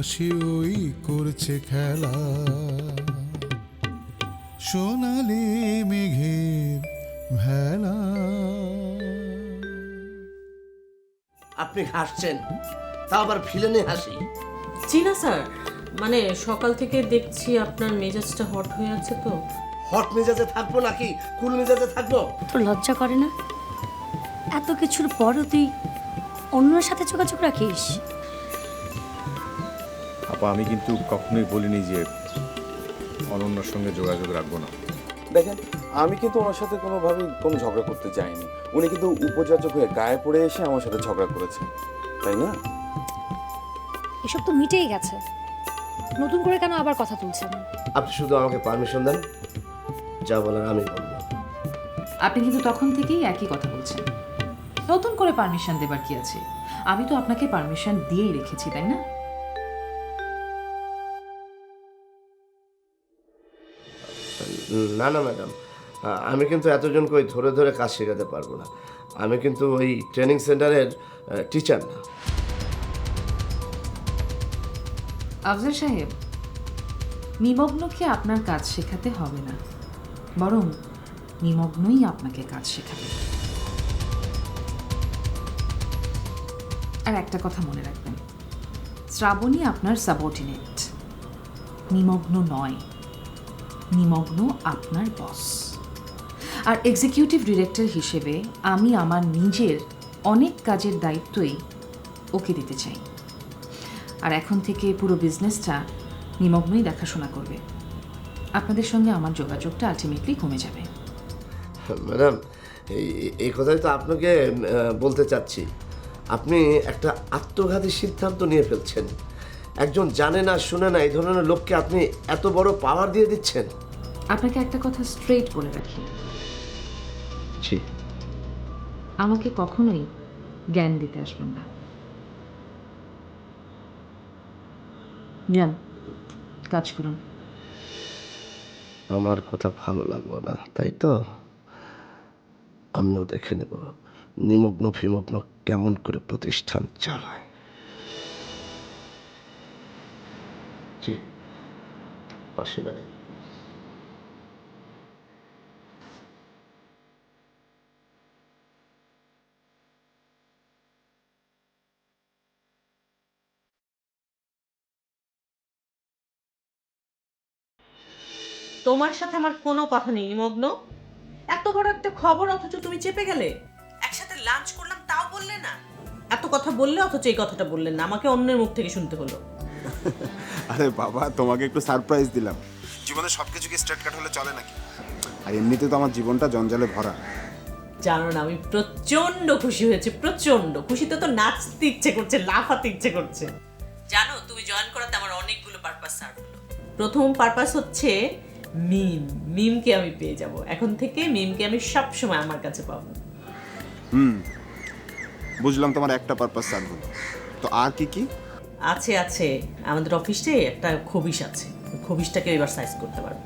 আকাশে ওই করছে খেলা। সোনালি মেঘের ভেলা। আপনি হাসছেন তা আবার ফিলেনে হাসি? জি না স্যার। মানে সকাল থেকে দেখছি আপনার মেজাজটা হট হয়ে আছে তো। হট মেজাজে থাকব নাকি? কুল মেজাজে থাকব? তোর লজ্জা করে না? এত কিছুর পরও তুই অন্যের সাথে যোগাযোগ রাখিস? আপা আমি কিন্তু কখনোই বলিনি যে অনন্যার সঙ্গে যোগাযোগ রাখব না। দেখেন আমি কিন্তু ওনার সাথে কোনোভাবেই কোনো ঝগড়া করতে চাইনি। উনি কিন্তু উপযাচক হয়ে গায়ে পড়ে এসে আমার সাথে ঝগড়া করেছে তাই না? এসব তো মিটেই গেছে। নতুন করে কেন আবার কথা তুলছেন? আপনি শুধু আমাকে পারমিশন দেন যা বলার আমি বলব। আপনি কিন্তু তখন থেকেই একই কথা বলছেন। নতুন করে পারমিশন দেবার কি আছে? আমি তো আপনাকে পারমিশন দিয়েই রেখেছি তাই না? না না ম্যাডাম আমি কিন্তু এতজনকে ওই ধরে ধরে কাজ শেখাতে পারব না। আমি কিন্তু ওই ট্রেনিং সেন্টারের টিচার না। আফজাল সাহেব, নিমগ্নকে আপনার কাজ শেখাতে হবে না। বরং নিমগ্নই আপনাকে কাজ শেখাবে। আর একটা কথা মনে রাখবেন, শ্রাবণী আপনার সাবঅর্ডিনেট নিমগ্ন নয়। নিমগ্ন আপনার বস। আর এক্সিকিউটিভ ডিরেক্টর হিসেবে আমি আমার নিজের অনেক কাজের দায়িত্বই ওকে দিতে চাই। আর এখন থেকে পুরো বিজনেসটা নিমগ্নই দেখাশোনা করবে। আপনাদের সঙ্গে আমার যোগাযোগটা আলটিমেটলি কমে যাবে। ম্যাডাম, এই কথাই তো আপনাকে বলতে চাচ্ছি। আপনি একটা আত্মঘাতী সিদ্ধান্ত নিয়ে ফেলছেন। একজন জানে না শুনে না এই ধরনের লোককে আপনি এত বড় পাওয়ার দিয়ে দিচ্ছেন? আপনাকে একটা কথা স্ট্রেট বলে রাখি। জি আমাকে কখনোই জ্ঞান দিতে আসবেন না। যান কাজ করুন। আমার কথা ভালো লাগল না তাই তো? আমিও দেখে নেব। নিমগ্ন ফিমগ্ন কেমন করে প্রতিষ্ঠান চালায়। জি। পাশে বাড়ি তোমার সাথে আমার কোনো কথা নেই নিমগ্ন এত বড় একটা খবর অথচ তুমি চেপে গেলে। একসাথে লাঞ্চ করলাম তাও বললে না। এত কথা বললে অথচ এই কথাটা বললেন না। আমাকে অন্যের মুখ থেকে শুনতে হলো। আরে বাবা তোমাকে একটু সারপ্রাইজ দিলাম। জীবনে সব কিছু কি স্ট্রেট কাট হলে চলে নাকি? আর এমনিতে তো আমার জীবনটা জঞ্জালে ভরা। জানো না আমি প্রচণ্ড খুশি হয়েছি প্রচণ্ড খুশিতে তো নাচতে ইচ্ছে করছে লাফাতে ইচ্ছে করছে। জানো তুমি জয়েন করাতে আমার অনেকগুলো পারপাস সার্ভ হলো। প্রথম পারপাস হচ্ছে মিম মিমকে আমি পেয়ে যাব। এখন থেকে মিমকে আমি সব সময় আমার কাছে পাবো। হুম বুঝলাম তোমার একটা পারপাস সার্ভ হলো। তো আর কি কি? আছে আছে। আমাদের অফিসে একটা খবিস আছে। ওই খবিসটাকে এবার সাইজ করতে পারব।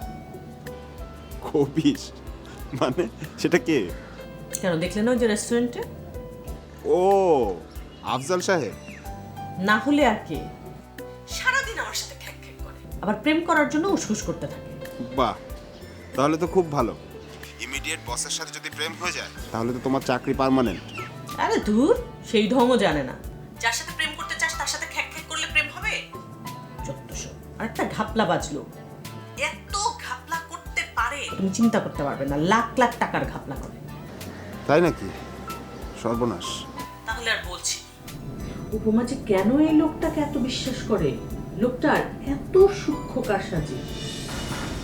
কবিস মানে সেটা কে? কেন দেখলে না ওই যে রেস্টুরেন্টে ও আফজাল সাহেব। না হলে আর কে? সারাদিন আমার সাথে খ্যাক খ্যাক করে। আবার প্রেম করার জন্য উসকুস করতে থাকে। বাহ তাহলে তো খুব ভালো। ইমিডিয়েট বসের সাথে যদি প্রেম হয়ে যায়? তাহলে তো তোমার চাকরি পার্মানেন্ট আরে দূর সেই ঢঙও জানে না। ঘাপলা বাজলো। এত ঘাপলা করতে পারে। তুমি চিন্তা করতে পারবে না লাখ লাখ টাকার ঘাপলা করে। তাই নাকি? সর্বনাশ। তাহলে আর বলছি উপমা যে কেন এই লোকটাকে এত বিশ্বাস করে? লোকটার এত সূক্ষ্ম কারসাজি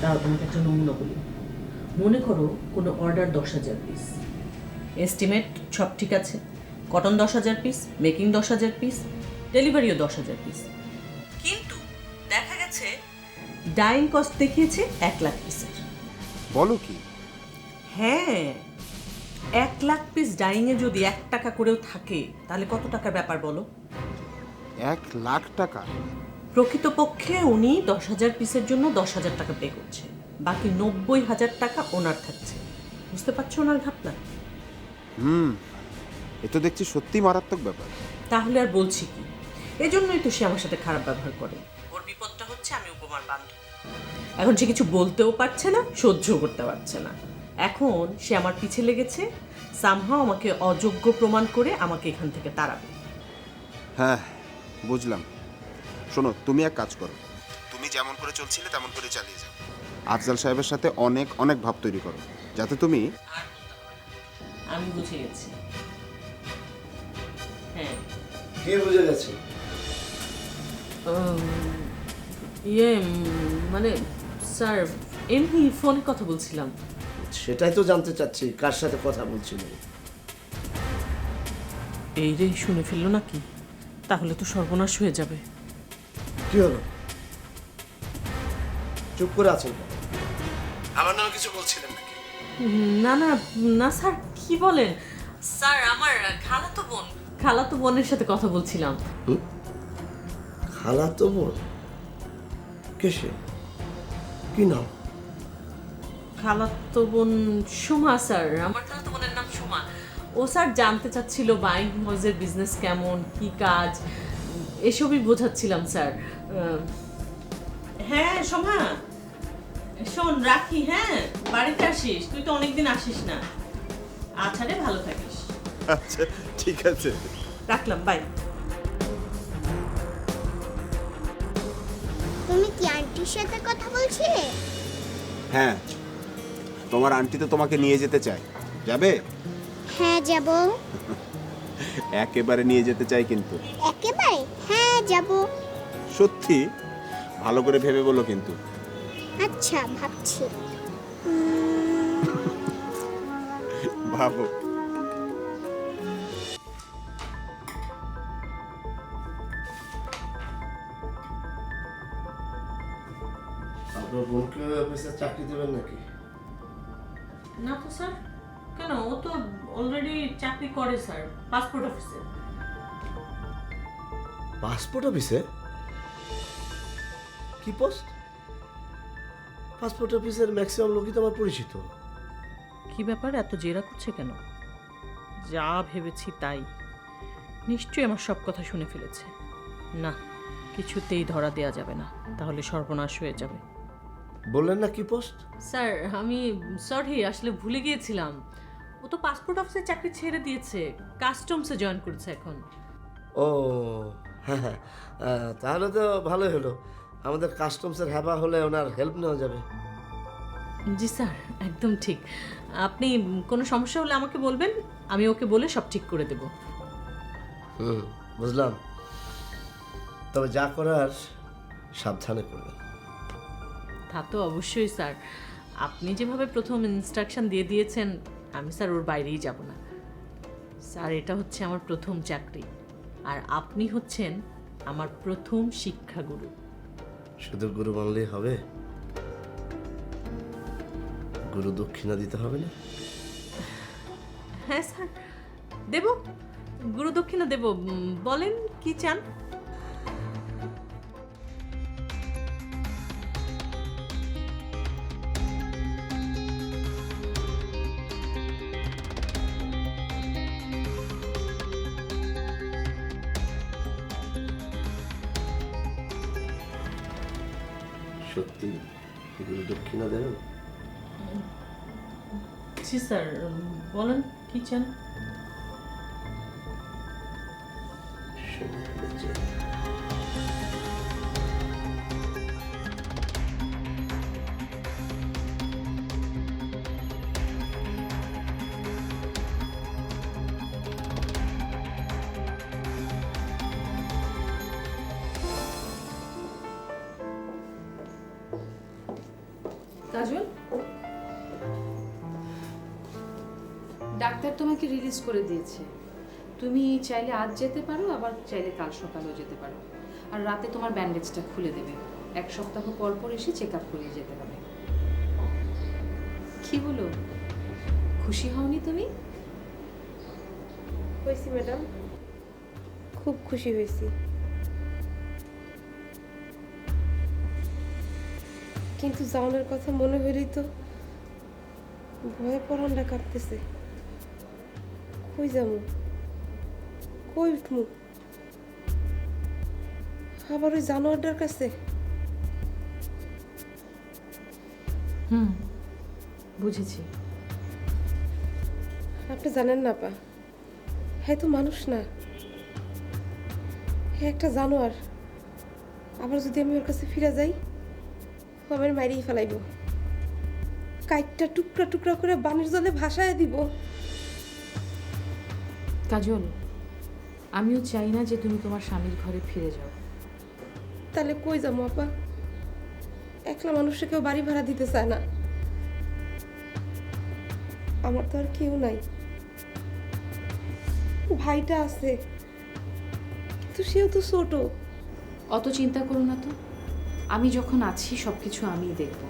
তাও তোমাকে একটা নমুনা বলি। মনে করো কোনো অর্ডার দশ হাজার পিস এস্টিমেট সব ঠিক আছে। কটন দশ হাজার পিস মেকিং দশ হাজার পিস ডেলিভারিও দশ হাজার পিস ডাইং কস্ট দেখিয়েছে এক লাখ পিসের বলো কি? হ্যাঁ এক লাখ পিস ডাইংয়ে যদি এক টাকা করেও থাকে তাহলে কত টাকার ব্যাপার বলো? এক লাখ টাকা? প্রকৃতপক্ষে উনি দশ হাজার পিসের জন্য দশ হাজার টাকা পে করছে। বাকি নব্বই হাজার টাকা ওনার থাকছে। বুঝতে পারছ ওনার ঘাপলা হুম এ তো দেখছি সত্যি মারাত্মক ব্যাপার। তাহলে আর বলছি কি? এজন্যই তো সে আমার সাথে খারাপ ব্যবহার করে। ওর বিপদটা হচ্ছে আমি উপমার বান্ধব। এখন সে কিছু বলতেও পারছে না সহ্যও করতে পারছে না। এখন সে আমার পিছে লেগেছে সামহাও আমাকে অযোগ্য প্রমাণ করে আমাকে এখান থেকে তাড়াবে। হ্যাঁ বুঝলাম। শোনো তুমি এক কাজ করো। তুমি যেমন করে চলছিলে তেমন করে চালিয়ে যাও। আফজাল সাহেবের সাথে অনেক অনেক ভাব তৈরি করো যাতে তুমি আমি বুঝে গেছি। হ্যাঁ। কে বুঝে গেছে? ইয়ে মানে স্যার এমনি ফোনে কথা বলছিলাম। সেটাই তো জানতে চাচ্ছি কার সাথে কথা বলছিল? এই রে শুনে ফেলল নাকি? তাহলে তো সর্বনাশ হয়ে যাবে। কি হলো? চুপ করে আছেন আমার নামে কিছু বলছিলেন নাকি? না না না স্যার কি বলেন? স্যার আমার খালাতো বোন খালাতো বোনের সাথে কথা বলছিলাম। খালা তো বোন? কেসে? কি নাম? খালাতো বোন সুমা স্যার। আমার খালাতো বোনের নাম সুমা। ও স্যার জানতে চাচ্ছিল বাইং হাউসের বিজনেস কেমন কি কাজ এসবই বোঝাচ্ছিলাম স্যার। আহ, হ্যাঁ সোমা। শোন রাখি হ্যাঁ বাড়িতে আসিস তুই তো অনেকদিন আসিস না। আচ্ছা রে ভালো থাকিস। আচ্ছা ঠিক আছে। রাখলাম বাই। আন্টির সাথে কথা বলছিলে হ্যাঁ তোমার আন্টি তো তোমাকে নিয়ে যেতে চায়। যাবে? হ্যাঁ যাব। একেবারে নিয়ে যেতে চাই কিন্তু। একেবারে? হ্যাঁ যাব। সত্যি? ভালো করে ভেবে বলো কিন্তু। আচ্ছা ভাবছি। ভাবো। আপনার বোনকে অফিসে চাকরি দেবেন নাকি? না তো স্যার কেন? ও তো অলরেডি চাকরি করে স্যার পাসপোর্ট অফিসে পাসপোর্ট অফিসে কি পোস্ট পাসপোর্ট অফিসের ম্যাক্সিমাম লোকই তো আমার পরিচিত। কি ব্যাপার? এত জেরা করছে কেন? যা ভেবেছি তাই। নিশ্চয়ই আমার সব কথা শুনে ফেলেছে। না কিছুতেই ধরা দেয়া যাবে না। তাহলে সর্বনাশ হয়ে যাবে। বললেন না কি পোস্ট? স্যার আমি সরি আসলে ভুলে গিয়েছিলাম। ও তো পাসপোর্ট অফিসে চাকরি ছেড়ে দিয়েছে কাস্টমসে জয়েন করছে এখন। ও হ্যাঁ হ্যাঁ তাহলে তো ভালোই হলো। আমাদের কাস্টমসের হ্যাবা হলে ওনার হেল্প নেওয়া যাবে। জি স্যার একদম ঠিক। আপনি কোনো সমস্যা হলে আমাকে বলবেন আমি ওকে বলে সব ঠিক করে দেব। হুম বুঝলাম। তবে যা করার সাবধানে করবেন। তা তো অবশ্যই স্যার। আপনি যেভাবে প্রথম ইনস্ট্রাকশন দিয়ে দিয়েছেন আমি স্যার ওর বাইরেই যাব না। স্যার এটা হচ্ছে আমার প্রথম চাকরি। আর আপনি হচ্ছেন আমার প্রথম শিক্ষাগুরু। শুধু গুরু মানলেই হবে? গুরু দক্ষিণা দিতে হবে না? হ্যাঁ স্যার। দেব? গুরু দক্ষিণা দেব। বলেন কি চান? সত্যি? এগুলো দক্ষিণা দেবেন জি স্যার বলেন কি চান? শুনে ফেলেছি। কাজল ডাক্তার তোমাকে রিলিজ করে দিয়েছে। তুমি চাইলে আজ যেতে পারো, আবার চাইলে কাল সকালেও যেতে পারো। আর রাতে তোমার ব্যান্ডেজটা খুলে দেবে। এক সপ্তাহ পর পর এসে চেক আপ করিয়ে যেতে হবে। কি বলো? খুশি হওনি তুমি? হয়েছি ম্যাডাম খুব খুশি হয়েছি। কিন্তু জাউনের কথা মনে হলেই তো ভয়ে পরানটা কাঁপতেছে। কই যামু কই উঠমু? আবার ওই জানোয়ারটার কাছে? হুম বুঝেছি। আপনি জানেন না পা হ্যাঁ তো মানুষ না। হ্যাঁ একটা জানোয়ার। আবার যদি আমি ওর কাছে ফিরে যাই? আমার মারিয়ে ফেলাইব। কাইটটা টুকরা টুকরা করে বানের জলে ভাসায় দিব। কাজল আমিও চাই না যে তুমি তোমার স্বামীর ঘরে ফিরে যাও। তাহলে কই যাব আপা? একলা মানুষকে কেউ বাড়ি ভাড়া দিতে চায় না। আমার তো আর কেউ নাই। ভাইটা আছে কিন্তু সেও তো ছোট। অত চিন্তা করো না তো। আমি যখন আছি সব কিছু আমিই দেখব।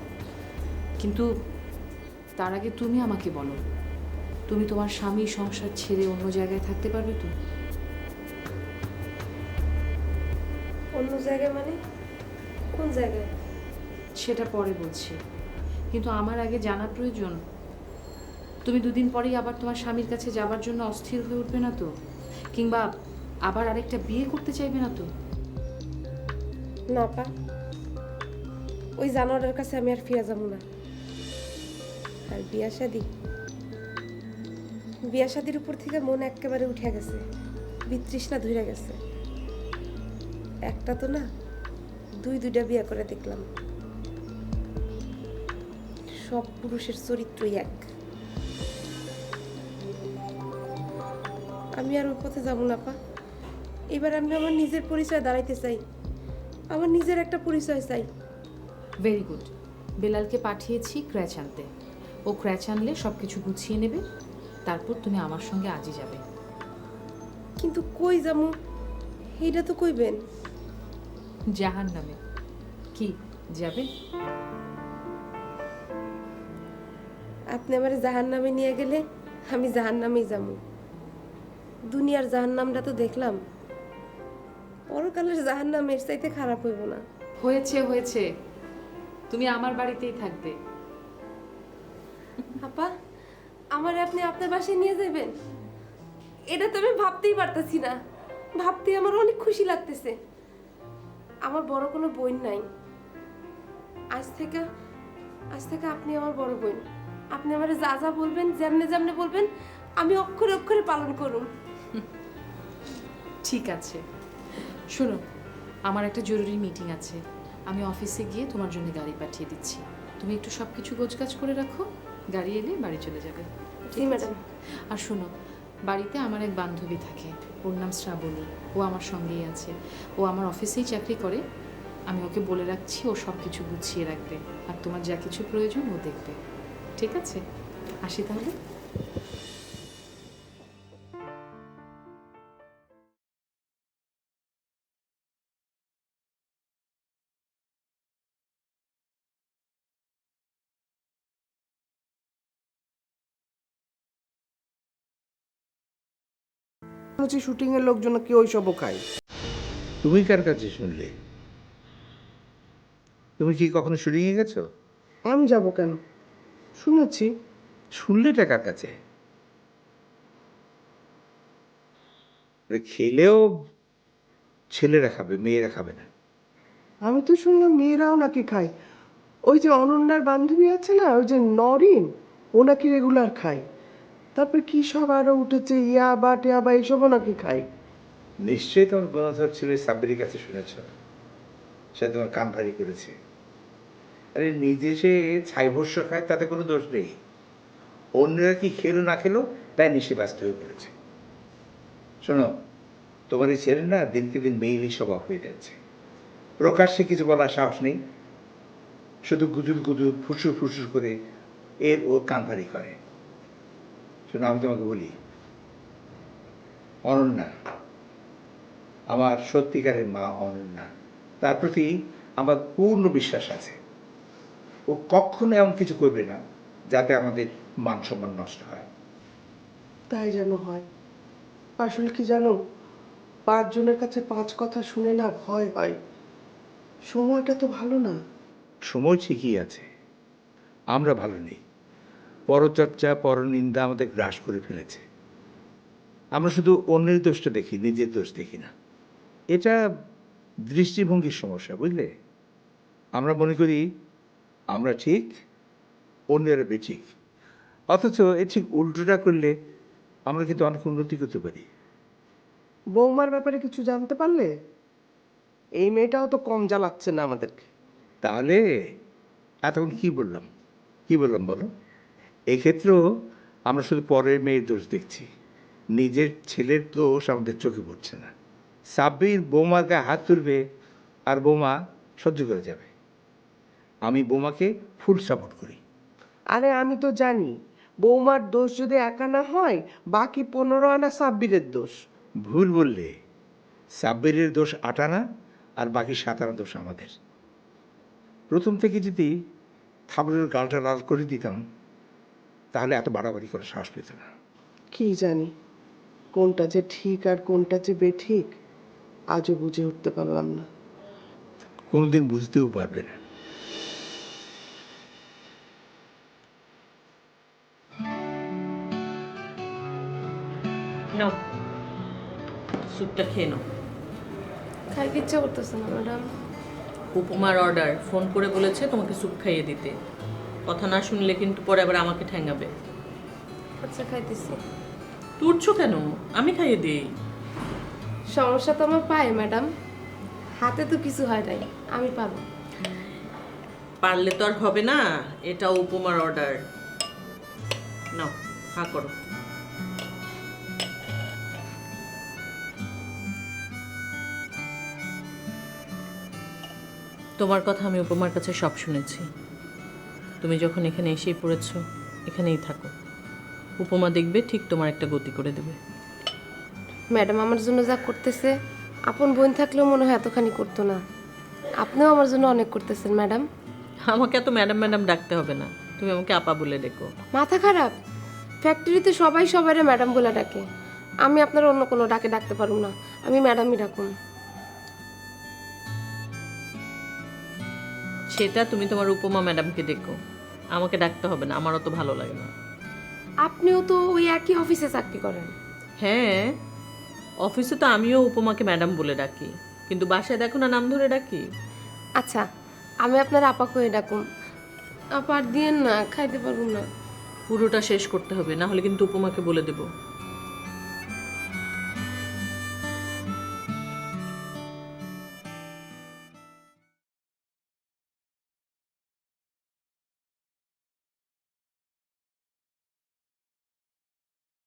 কিন্তু তার আগে তুমি আমাকে বলো তুমি তোমার স্বামী সংসার ছেড়ে অন্য জায়গায় থাকতে পারবে তো? অন্য জায়গায় মানে? কোন জায়গায়? সেটা পরে বলছি। কিন্তু আমার আগে জানা প্রয়োজন। তুমি দুদিন পরেই আবার তোমার স্বামীর কাছে যাবার জন্য অস্থির হয়ে উঠবে না তো? কিংবা আবার আরেকটা বিয়ে করতে চাইবে না তো? না পা। ওই জানোয়ারের কাছে আমি আর ফিরে যাব না। আর বিয়া শাদি? বিয়া শাদির উপর থেকে মন একেবারে উঠে গেছে, বিতৃষ্ণা ধরে গেছে। একটা তো না, দুই দুইটা বিয়া করে দেখলাম। সব পুরুষের চরিত্রই এক। আমি আর ওই পথে যাব না পা এবার আমি আমার নিজের পরিচয় দাঁড়াইতে চাই। আমার নিজের একটা পরিচয় চাই। ভেরি গুড বেলালকে পাঠিয়েছি ক্র্যাচ আনতে। ও ক্র্যাচ আনলে সব কিছু গুছিয়ে নেবে তারপর তুমি আমার সঙ্গে আজই যাবে। কিন্তু কই যামু এইটা তো কইবেন। জাহান নামে কি যাবে? আপনি আমার জাহান নামে নিয়ে গেলে আমি জাহান নামেই যাব। দুনিয়ার জাহান নামটা তো দেখলাম। পরকালের জাহান নাম এর চাইতে খারাপ হইব না। হয়েছে হয়েছে। তুমি আমার বাড়িতেই থাকবে। আপা আমার আপনি আপনার বাসায় নিয়ে যাবেন এটা তো আমি ভাবতেই পারতেছি না। ভাবতে আমার অনেক খুশি লাগতেছে। আমার বড় কোনো বোন নাই। আজ থেকে আজ থেকে আপনি আমার বড় বোন। আপনি আমার যা যা বলবেন যেমনে যেমনে বলবেন আমি অক্ষরে অক্ষরে পালন করুন। ঠিক আছে। শোনো আমার একটা জরুরি মিটিং আছে। আমি অফিসে গিয়ে তোমার জন্য গাড়ি পাঠিয়ে দিচ্ছি। তুমি একটু সব কিছু গোছগাছ করে রাখো গাড়ি এলে বাড়ি চলে যাবে। জি ম্যাডাম। আর শোনো বাড়িতে আমার এক বান্ধবী থাকে ওর নাম শ্রাবণী। ও আমার সঙ্গেই আছে। ও আমার অফিসেই চাকরি করে। আমি ওকে বলে রাখছি ও সব কিছু গুছিয়ে রাখবে। আর তোমার যা কিছু প্রয়োজন ও দেখবে। ঠিক আছে? আসি তাহলে। হচ্ছে শুটিং এর লোকজন কি ওই সবও খায়? তুমি কার কাছে শুনলে? তুমি কি কখনো শুটিংয়ে গেছো? আমি যাব কেন? শুনেছি। শুনলেটা কার কাছে? খেলেও ছেলেরা খাবে মেয়েরা খাবে না। আমি তো শুনলাম মেয়েরাও নাকি খায়। ওই যে অনন্যার বান্ধবী আছে না ওই যে নরিন ও নাকি রেগুলার খায়। তারপর কি সব আরও উঠেছে? ইয়া বা টিয়া বা, এইসবও নাকি খায় নিশ্চয়ই তোমার বন্ধুর ছিল সাব্বিরের কাছে শুনেছ। সে তোমার কান ভারী করেছে। আরে নিজে সে ছাই ভস্য খায়, তাতে কোনো দোষ নেই। অন্যরা কি খেলো, না খেলো, তাই নিশে ব্যস্ত হয়ে পড়েছে। শোনো, তোমার এই ছেলে না দিনকে দিন মেয়েলি স্বভাব হয়ে যাচ্ছে। প্রকাশ্যে কিছু বলার সাহস নেই। শুধু গুজুর গুজুর ফুসুর ফুসুর করে এর ও কান ভারী করে। শোনো আমি তোমাকে বলি। অনন্যা। আমার সত্যিকারের মা অনন্যা। তার প্রতি আমার পূর্ণ বিশ্বাস আছে। ও কখনো এমন কিছু করবে না যাতে আমাদের মান সম্মান নষ্ট হয়। তাই যেন হয়। আসলে কি জানো পাঁচজনের কাছে পাঁচ কথা শুনে না ভয় হয় সময়টা তো ভালো না। সময় ঠিকই আছে। আমরা ভালো নেই। পরচর্চা পরনিন্দা আমাদের গ্রাস করে ফেলেছে। আমরা শুধু অন্যের দোষটা দেখি নিজের দোষ দেখি না। এটা দৃষ্টিভঙ্গির সমস্যা বুঝলে? আমরা মনে করি আমরা ঠিক অন্যেরা বেঠিক অথচ এ ঠিক উল্টোটা করলে আমরা কিন্তু অনেক উন্নতি করতে পারি। বৌমার ব্যাপারে কিছু জানতে পারলে? এই মেয়েটাও তো কম জ্বালাচ্ছে না আমাদেরকে। তাহলে এতক্ষণ কি বললাম? কি বললাম বলো? এক্ষেত্রেও আমরা শুধু পরের মেয়ের দোষ দেখছি। নিজের ছেলের দোষ আমাদের চোখে পড়ছে না। সাব্বির বৌমার গায়ে হাত তুলবে আর বৌমা সহ্য করে যাবে। আমি বৌমাকে ফুল সাপোর্ট করি। আরে আমি তো জানি বৌমার দোষ যদি একা না হয় বাকি পনেরো আনা সাব্বিরের দোষ। ভুল বললে সাব্বিরের দোষ আটানা আর বাকি সাত আনা দোষ আমাদের। প্রথম থেকে যদি থাবড়ের গালটা লাল করে দিতাম তাহলে এত বাড়াবাড়ি করে সাহস পেত না। কি জানি কোনটা যে ঠিক আর কোনটা যে বেঠিক আজও বুঝে উঠতে পারলাম না। কোনোদিন বুঝতেও পারবে না। নাও স্যুপটা খেয়ে নাও। খাইতে ইচ্ছা করতেছে না ম্যাডাম। উপমার অর্ডার ফোন করে বলেছে তোমাকে স্যুপ খাইয়ে দিতে। কথা না শুনলে কিন্তু পরে আবার আমাকে ঠ্যাঙ্গাবে। আচ্ছা খাইতেছি। তুরছো কেন? আমি খাইয়ে দিই। সমস্যা তো আমার পায়ে ম্যাডাম। হাতে তো কিছু হয় নাই আমি পারব পারলে তো আর হবে না এটা উপমার অর্ডার নাও হা করো। তোমার কথা আমি উপমার কাছে সব শুনেছি। তুমি যখন এখানে এসেই পড়েছ এখানেই থাকো। উপমা দেখবে ঠিক তোমার একটা গতি করে দেবে। ম্যাডাম আমার জন্য যা করতেছে আপন বোন থাকলেও মনে হয় এতখানি করতো না। আপনিও আমার জন্য অনেক করতেছেন ম্যাডাম। আমাকে এত ম্যাডাম ম্যাডাম ডাকতে হবে না। তুমি আমাকে আপা বলে ডেকো। মাথা খারাপ। ফ্যাক্টরিতে সবাই সবারে ম্যাডাম বলে ডাকে। আমি আপনার অন্য কোনো ডাকে ডাকতে পারব না। আমি ম্যাডামই ডাকুন। সেটা তুমি তোমার উপমা ম্যাডামকে দেখো আমাকে ডাকতে হবে না আমারও তো ভালো লাগে না। আপনিও তো ওই একই অফিসে চাকরি করেন। হ্যাঁ অফিসে তো আমিও উপমাকে ম্যাডাম বলে ডাকি কিন্তু বাসায় দেখো না নাম ধরে ডাকি। আচ্ছা আমি আপনার আপা কয়ে ডাকুন আপার দিয়েন না খাইতে পারব না। পুরোটা শেষ করতে হবে না হলে কিন্তু উপমাকে বলে দেবো।